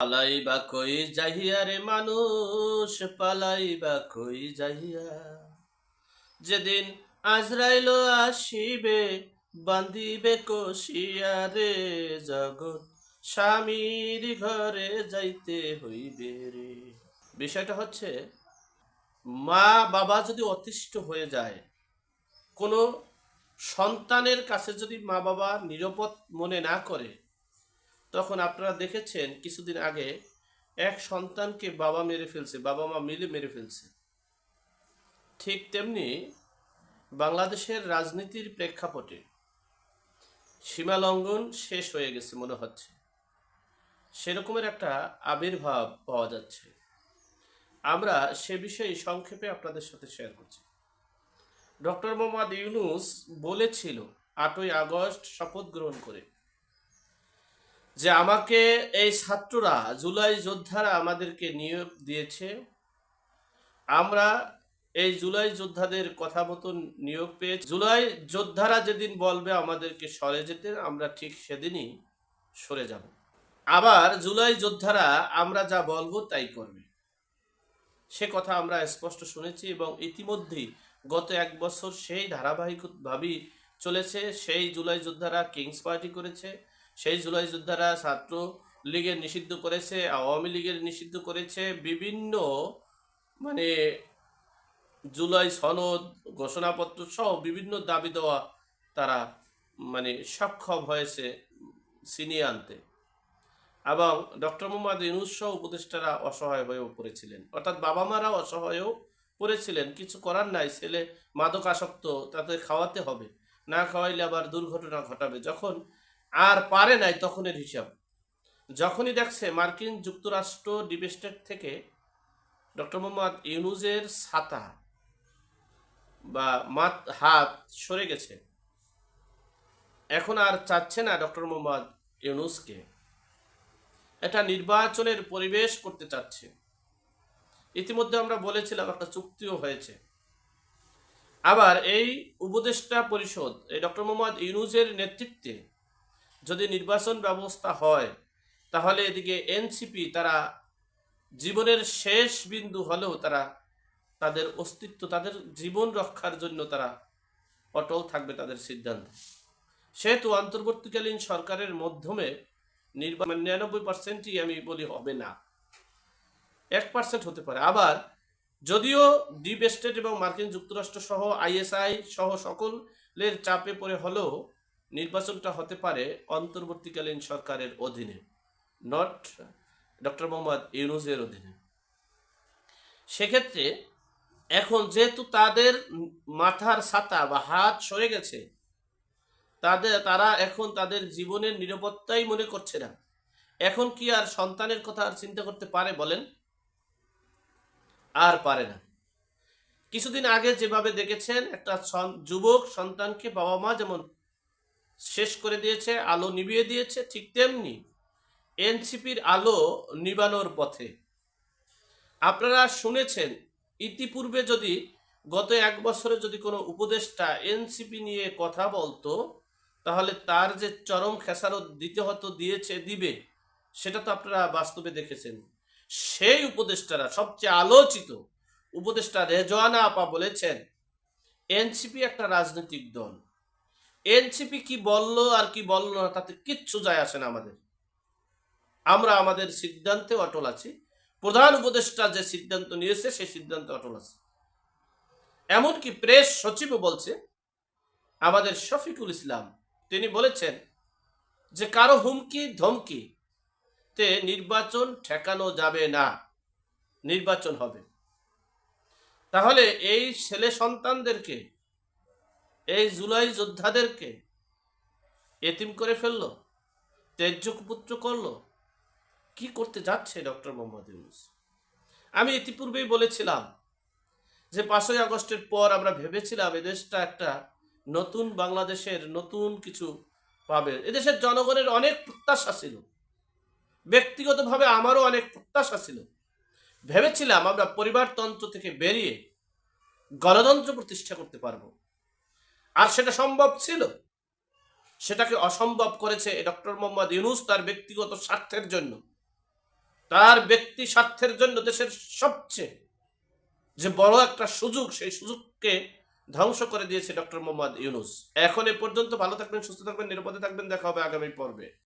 পালাই বা কই যাহিয়া রে মানুষ পালাই বা কই যাহিয়া যেদিন আজরাইল আসিবে, বান্ধিবে কষিয়া রে জগৎ। স্বামীর ঘরে যাইতে হইবে রে। বিষয়টা হচ্ছে, মা বাবা যদি অতিষ্ঠ হয়ে যায়, কোনো সন্তানের কাছে যদি মা বাবা নিরাপদ মনে না করে তখন আপনারা দেখেছেন কিছুদিন আগে এক সন্তানকে বাবা মেরে ফেলছে, বাবা মা মিলে মেরে ফেলছে। ঠিক তেমনি বাংলাদেশের রাজনীতির প্রেক্ষাপটে সীমালঙ্ঘন শেষ হয়ে গেছে মনে হচ্ছে। সেরকমের একটা আবির্ভাব পাওয়া যাচ্ছে। আমরা সে বিষয়ে সংক্ষেপে আপনাদের সাথে শেয়ার করছি। ডক্টর মোহাম্মদ ইউনুস বলেছিল, আটই আগস্ট শপথ গ্রহণ করে যে আমাকে এই ছাত্ররা, জুলাই যোদ্ধারা আমাদেরকে নিয়োগ দিয়েছে। আমরা এই জুলাই যোদ্ধাদের কথা মতন নিয়োগ পেয়ে জুলাই যোদ্ধারা যেদিন বলবে আমাদেরকে সরে যেতে, আমরা ঠিক সেদিনই সরে যাব। আবার জুলাই যোদ্ধারা আমরা যা বলব তাই করবে। সে কথা আমরা স্পষ্ট শুনেছি এবং ইতিমধ্যেই গত এক বছর সেই ধারাবাহিকভাবেই চলেছে। সেই জুলাই যোদ্ধারা কিংস পার্টি করেছে। সেই জুলাই যোদ্ধারা ছাত্র লীগের নিষিদ্ধ করেছে, আওয়ামী লীগের নিষিদ্ধ করেছে, বিভিন্ন মানে জুলাই সনদ, ঘোষণাপত্র সহ বিভিন্ন দাবি দেওয়া তারা মানে সক্ষম হয়েছে ছিনিয়ে আনতে। এবং ডক্টর মোহাম্মদ ইউনুস সহ উপদেষ্টারা অসহায় হয়েও পড়েছিলেন। অর্থাৎ বাবা মারাও অসহায়ও পড়েছিলেন। কিছু করার নাই, ছেলে মাদক আসক্ত তাদের খাওয়াতে হবে। না খাওয়াইলে আবার দুর্ঘটনা ঘটাবে। যখন আর পারে নাই তখনের হিসাব। যখনই দেখছে মার্কিন যুক্তরাষ্ট্র ডিপ স্টেট থেকে ডক্টর মোহাম্মদ ইউনুজের ছাতা বা মাত, হাত সরে গেছে, এখন আর চাচ্ছে না ডক্টর মোহাম্মদ ইউনুসকে। এটা নির্বাচনের পরিবেশ করতে চাচ্ছে। ইতিমধ্যে আমরা বলেছিলাম একটা চুক্তিও হয়েছে। আবার এই উপদেষ্টা পরিষদ, এই ডক্টর মোহাম্মদ ইউনুজের নেতৃত্বে যদি নির্বাচন ব্যবস্থা হয়, তাহলে এদিকে এনসিপি তারা জীবনের শেষ বিন্দু হলেও তারা তাদের অস্তিত্ব, তাদের জীবন রক্ষার জন্য তারা অটল থাকবে তাদের সিদ্ধান্ত। সেহেতু অন্তর্বর্তীকালীন সরকারের মাধ্যমে নির্বাচন নিরানব্বই পার্সেন্টই আমি বলি হবে না। এক পার্সেন্ট হতে পারে। আবার যদিও ডিপ স্টেট এবং মার্কিন যুক্তরাষ্ট্র সহ আইএসআই সহ সকলের চাপে পড়ে হলেও নির্বাচনটা হতে পারে অন্তর্বর্তীকালীন সরকারের অধীনে নট ডক্টর মোহাম্মদ ইউনুসের অধীনে। সেক্ষেত্রে এখন যেহেতু তাদের মাথার ছাতা বা হাত সরে গেছে, তাদের, তারা এখন তাদের জীবনের নিরাপত্তাই মনে করছে না। এখন কি আর সন্তানের কথা আর চিন্তা করতে পারে বলেন? আর পারে না। কিছুদিন আগে যেভাবে দেখেছেন, একটা যুবক সন্তানকে বাবা মা যেমন শেষ করে দিয়েছে, আলো নিভিয়ে দিয়েছে, ঠিক তেমনি এনসিপির আলো নিবানোর পথে। আপনারা শুনেছেন, ইতিপূর্বে যদি গত এক বছরে যদি কোনো উপদেষ্টা এনসিপি নিয়ে কথা বলতো, তাহলে তার যে চরম খেসারত দিতে হতো, দিয়েছে, দিবে, সেটা তো আপনারা বাস্তবে দেখেছেন। সেই উপদেষ্টারা, সবচেয়ে আলোচিত উপদেষ্টা রেজওয়ানা আপা বলেছেন, এনসিপি একটা রাজনৈতিক দল। এনসিপি কি বলল আর কি বলল না, তাতে কিচ্ছু যায় আসে না আমাদের। আমরা আমাদের সিদ্ধান্তে অটল আছি। প্রধান উপদেষ্টা যে সিদ্ধান্ত নিয়েছে, সেই সিদ্ধান্তে অটল আছে। এমনকি প্রেস সচিবও বলছে, আমাদের শফিকুল ইসলাম, তিনি বলেছেন যে কারও হুমকি, ধমকি তে নির্বাচন ঠেকানো যাবে না। নির্বাচন হবে। তাহলে এই ছেলে সন্তানদেরকে এই জুলাই যোদ্ধাদেরকে এতিম করে ফেলল তেজ্য পুত্র করল। কি করতে যাচ্ছে ডক্টর মোহাম্মদ ইউনুস? আমি ইতিপূর্বেই বলেছিলাম যে পাঁচই আগস্টের পর আমরা ভেবেছিলাম এদেশটা একটা নতুন বাংলাদেশের নতুন কিছু পাবে। এদেশের জনগণের অনেক প্রত্যাশা ছিল। ব্যক্তিগতভাবে আমারও অনেক প্রত্যাশা ছিল। ভেবেছিলাম আমরা পরিবারতন্ত্র থেকে বেরিয়ে গণতন্ত্র প্রতিষ্ঠা করতে পারব। আর সেটা সম্ভব ছিল? সেটাকে অসম্ভব করেছে ডক্টর মোহাম্মদ ইউনুস তার ব্যক্তিগত স্বার্থের জন্য। তার ব্যক্তি স্বার্থের জন্য দেশের সবচেয়ে যে বড় একটা সুযোগ, সেই সুযোগকে ধ্বংস করে দিয়েছে ডক্টর মোহাম্মদ ইউনুস। এখন এ পর্যন্ত ভালো থাকবেন, সুস্থ থাকবেন, নিরাপদে থাকবেন। দেখা হবে আগামী পর্বে।